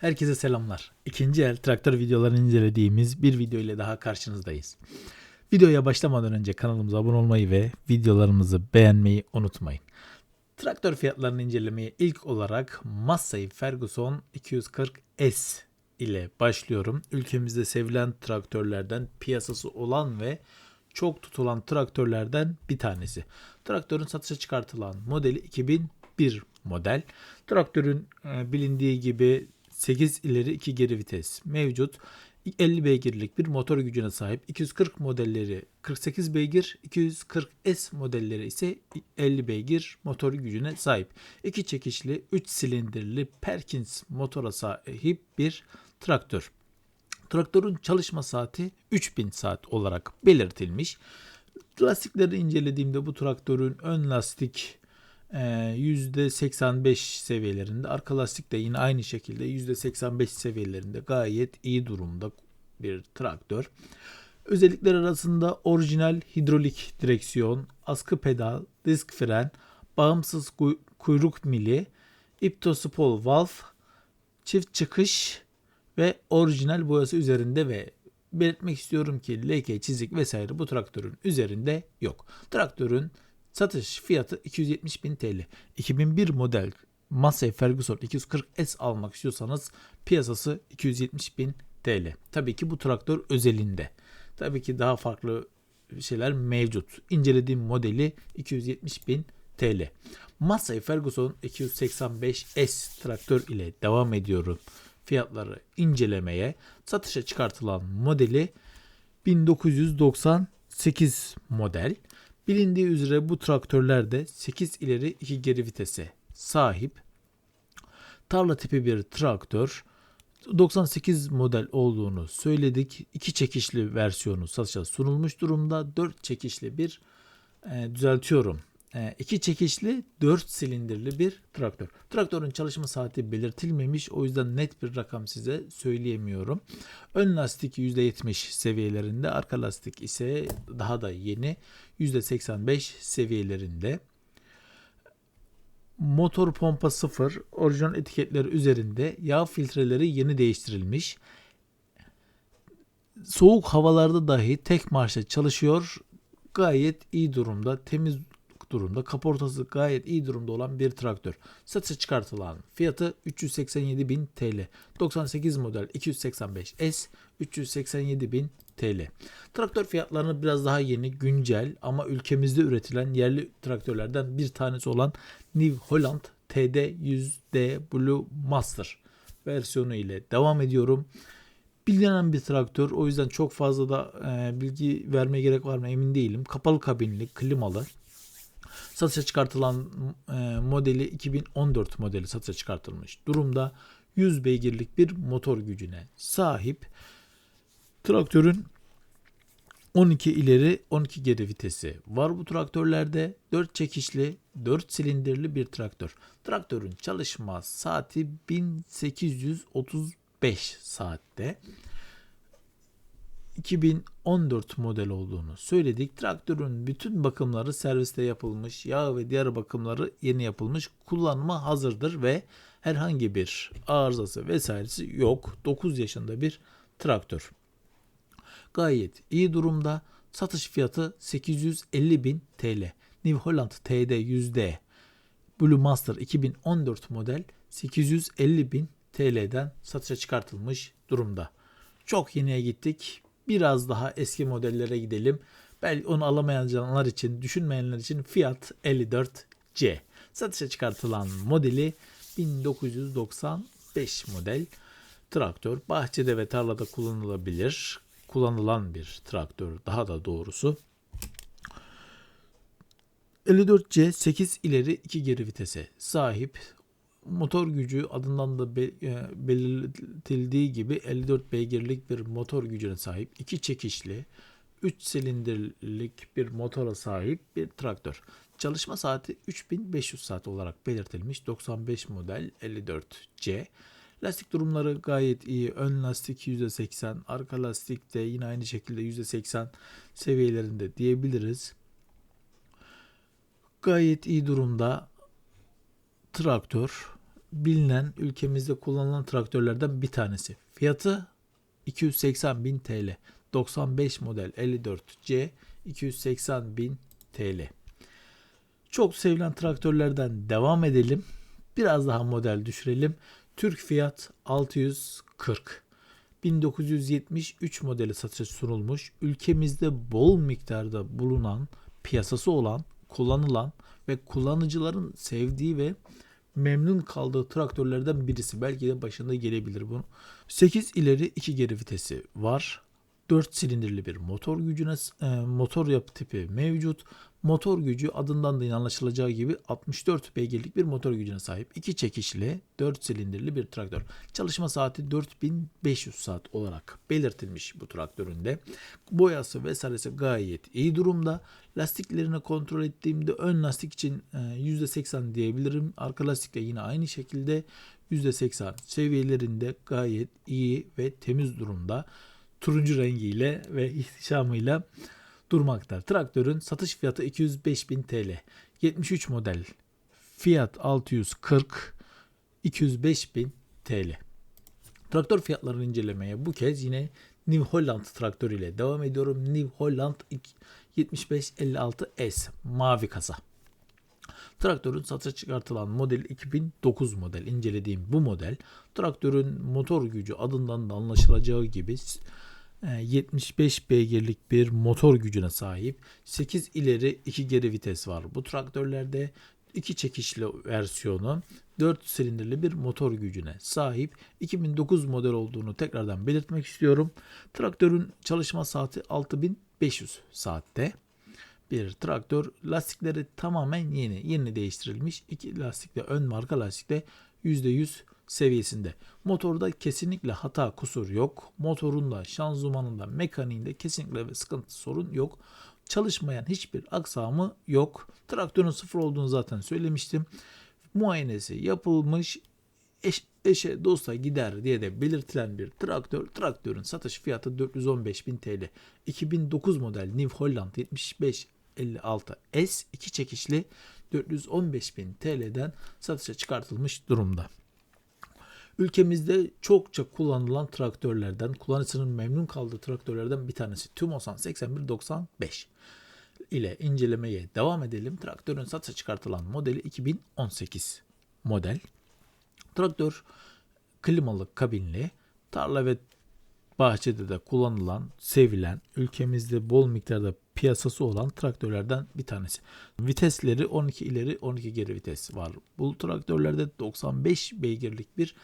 Herkese selamlar. İkinci el traktör videolarını incelediğimiz bir video ile daha karşınızdayız. Videoya başlamadan önce kanalımıza abone olmayı ve videolarımızı beğenmeyi unutmayın. Traktör fiyatlarını incelemeye ilk olarak Massey Ferguson 240S ile başlıyorum. Ülkemizde sevilen traktörlerden piyasası olan ve çok tutulan traktörlerden bir tanesi. Traktörün satışa çıkartılan modeli 2001 model. Traktörün e, bilindiği gibi 8 ileri 2 geri vites mevcut. 50 beygirlik bir motor gücüne sahip. 240 modelleri 48 beygir, 240S modelleri ise 50 beygir motor gücüne sahip. İki çekişli 3 silindirli Perkins motora sahip bir traktör. Traktörün çalışma saati 3000 saat olarak belirtilmiş. Lastikleri incelediğimde bu traktörün ön lastik %85 ee, seviyelerinde. Arka lastik de yine aynı şekilde %85 seviyelerinde gayet iyi durumda bir traktör. Özellikler arasında orijinal hidrolik direksiyon, askı pedal, disk fren, bağımsız kuyruk mili, iptospol valve, çift çıkış ve orijinal boyası üzerinde ve belirtmek istiyorum ki leke, çizik vesaire bu traktörün üzerinde yok. Traktörün Satış fiyatı 270 bin TL. 2001 model Massey Ferguson 240S almak istiyorsanız piyasası 270 bin TL. Tabii ki bu traktör özelinde. Tabii ki daha farklı şeyler mevcut. İncelediğim modeli 270 bin TL. Massey Ferguson 285S traktör ile devam ediyorum. Fiyatları incelemeye. Satışa çıkartılan modeli 1998 model. Bilindiği üzere bu traktörlerde 8 ileri 2 geri vitese sahip. Tarla tipi bir traktör. 98 model olduğunu söyledik. 2 çekişli versiyonu satışa sunulmuş durumda. 4 çekişli bir e, düzeltiyorum. 2 ee, çekişli 4 silindirli bir traktör. Traktörün çalışma saati belirtilmemiş o yüzden net bir rakam size söyleyemiyorum. Ön lastik %70 seviyelerinde, arka lastik ise daha da yeni %85 seviyelerinde. Motor pompa 0, orijinal etiketleri üzerinde yağ filtreleri yeni değiştirilmiş. Soğuk havalarda dahi tek marşa çalışıyor. Gayet iyi durumda, temiz durumda. Kaportası gayet iyi durumda olan bir traktör. Satışa çıkartılan fiyatı 387.000 TL. 98 model 285S 387.000 TL. Traktör fiyatlarını biraz daha yeni, güncel ama ülkemizde üretilen yerli traktörlerden bir tanesi olan New Holland TD100D Blue Master versiyonu ile devam ediyorum. Bilinen bir traktör. O yüzden çok fazla da e, bilgi vermeye gerek var mı emin değilim. Kapalı kabinli, klimalı. Satışa çıkartılan e, modeli 2014 modeli satışa çıkartılmış durumda. 100 beygirlik bir motor gücüne sahip. Traktörün 12 ileri 12 geri vitesi var bu traktörlerde. 4 çekişli 4 silindirli bir traktör. Traktörün çalışma saati 1835 saatte. 2014 model olduğunu söyledik. Traktörün bütün bakımları serviste yapılmış, yağ ve diğer bakımları yeni yapılmış, kullanıma hazırdır ve herhangi bir arızası vesairesi yok. 9 yaşında bir traktör. Gayet iyi durumda. Satış fiyatı 850 bin TL. New Holland TD %. Blue Master 2014 model 850 bin TL'den satışa çıkartılmış durumda. Çok yeniye gittik biraz daha eski modellere gidelim. Belki onu alamayanlar için, düşünmeyenler için Fiat 54C. Satışa çıkartılan modeli 1995 model traktör. Bahçede ve tarlada kullanılabilir. Kullanılan bir traktör daha da doğrusu. 54C 8 ileri 2 geri vitese sahip motor gücü adından da be, e, belirtildiği gibi 54 beygirlik bir motor gücüne sahip, iki çekişli, 3 silindirlik bir motora sahip bir traktör. Çalışma saati 3500 saat olarak belirtilmiş 95 model 54C. Lastik durumları gayet iyi. Ön lastik %80, arka lastik de yine aynı şekilde %80 seviyelerinde diyebiliriz. Gayet iyi durumda traktör bilinen ülkemizde kullanılan traktörlerden bir tanesi. Fiyatı 280 bin TL. 95 model 54C 280 bin TL. Çok sevilen traktörlerden devam edelim. Biraz daha model düşürelim. Türk Fiyat 640. 1973 modeli satışa sunulmuş. Ülkemizde bol miktarda bulunan, piyasası olan, kullanılan ve kullanıcıların sevdiği ve memnun kaldığı traktörlerden birisi. Belki de başında gelebilir bunu. 8 ileri 2 geri vitesi var. 4 silindirli bir motor gücüne e, motor yapı tipi mevcut. Motor gücü adından da anlaşılacağı gibi 64 beygirlik bir motor gücüne sahip. 2 çekişli 4 silindirli bir traktör. Çalışma saati 4500 saat olarak belirtilmiş bu traktöründe. Boyası vesairesi gayet iyi durumda. Lastiklerini kontrol ettiğimde ön lastik için %80 diyebilirim. Arka lastik de yine aynı şekilde %80 seviyelerinde gayet iyi ve temiz durumda turuncu rengiyle ve ihtişamıyla durmakta. Traktörün satış fiyatı 205.000 TL. 73 model. Fiyat 640 205.000 TL. Traktör fiyatlarını incelemeye bu kez yine New Holland traktör ile devam ediyorum. New Holland 7556S mavi kasa. Traktörün satışa çıkartılan model 2009 model incelediğim bu model traktörün motor gücü adından da anlaşılacağı gibi 75 e, beygirlik bir motor gücüne sahip. 8 ileri 2 geri vites var. Bu traktörlerde 2 çekişli versiyonu 4 silindirli bir motor gücüne sahip. 2009 model olduğunu tekrardan belirtmek istiyorum. Traktörün çalışma saati 6500 saatte bir traktör. Lastikleri tamamen yeni. Yeni değiştirilmiş. İki lastikte ön marka lastikte %100 seviyesinde. Motorda kesinlikle hata kusur yok. Motorunda, şanzımanında, mekaniğinde kesinlikle ve sıkıntı sorun yok. Çalışmayan hiçbir aksamı yok. Traktörün sıfır olduğunu zaten söylemiştim. Muayenesi yapılmış. Eş, eşe dosta gider diye de belirtilen bir traktör. Traktörün satış fiyatı 415.000 TL. 2009 model New Holland 75 56S 2 çekişli 415.000 TL'den satışa çıkartılmış durumda. Ülkemizde çokça kullanılan traktörlerden, kullanıcısının memnun kaldığı traktörlerden bir tanesi Tumosan 8195 ile incelemeye devam edelim. Traktörün satışa çıkartılan modeli 2018 model. Traktör klimalı kabinli, tarla ve bahçede de kullanılan, sevilen, ülkemizde bol miktarda piyasası olan traktörlerden bir tanesi. Vitesleri 12 ileri 12 geri vites var. Bu traktörlerde 95 beygirlik bir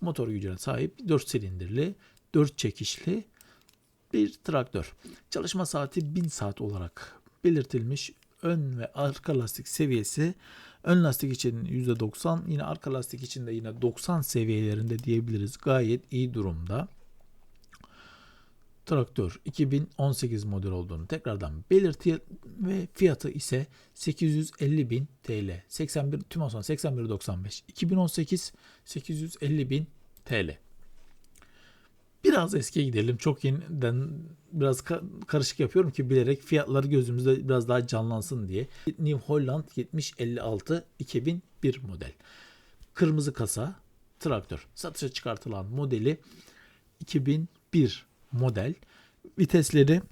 motor gücüne sahip 4 silindirli 4 çekişli bir traktör. Çalışma saati 1000 saat olarak belirtilmiş. Ön ve arka lastik seviyesi ön lastik için %90 yine arka lastik için de yine 90 seviyelerinde diyebiliriz. Gayet iyi durumda traktör 2018 model olduğunu tekrardan belirtiyor ve fiyatı ise 850 bin TL. 81 tüm olsan 81.95 2018 850 bin TL. Biraz eskiye gidelim. Çok yeniden biraz karışık yapıyorum ki bilerek fiyatları gözümüzde biraz daha canlansın diye. New Holland 7056 2001 model. Kırmızı kasa traktör. Satışa çıkartılan modeli 2001 model. Vitesleri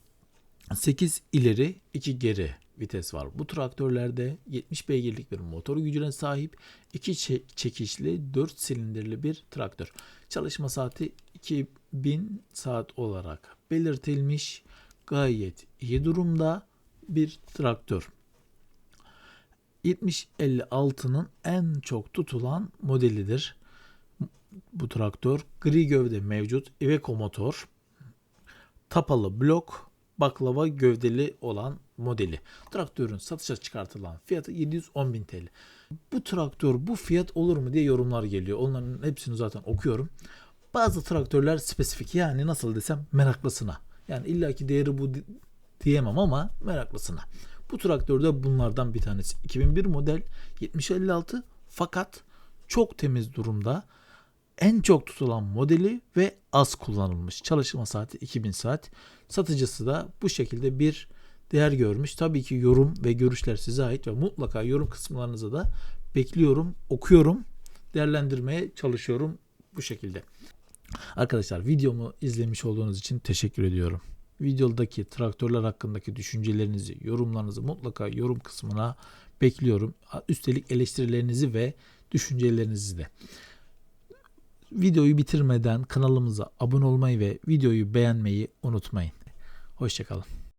8 ileri 2 geri vites var. Bu traktörlerde 70 beygirlik bir motor gücüne sahip 2 çekişli 4 silindirli bir traktör. Çalışma saati 2000 saat olarak belirtilmiş. Gayet iyi durumda bir traktör. 7056'nın en çok tutulan modelidir. Bu traktör gri gövde mevcut. Iveco motor tapalı blok baklava gövdeli olan modeli. Traktörün satışa çıkartılan fiyatı 710.000 TL. Bu traktör bu fiyat olur mu diye yorumlar geliyor. Onların hepsini zaten okuyorum. Bazı traktörler spesifik yani nasıl desem meraklısına. Yani illaki değeri bu diyemem ama meraklısına. Bu traktör de bunlardan bir tanesi. 2001 model 7056 fakat çok temiz durumda en çok tutulan modeli ve az kullanılmış. Çalışma saati 2000 saat. Satıcısı da bu şekilde bir değer görmüş. Tabii ki yorum ve görüşler size ait ve mutlaka yorum kısımlarınıza da bekliyorum, okuyorum. değerlendirmeye çalışıyorum bu şekilde. Arkadaşlar videomu izlemiş olduğunuz için teşekkür ediyorum. Videodaki traktörler hakkındaki düşüncelerinizi, yorumlarınızı mutlaka yorum kısmına bekliyorum. Üstelik eleştirilerinizi ve düşüncelerinizi de. Videoyu bitirmeden kanalımıza abone olmayı ve videoyu beğenmeyi unutmayın. Hoşçakalın.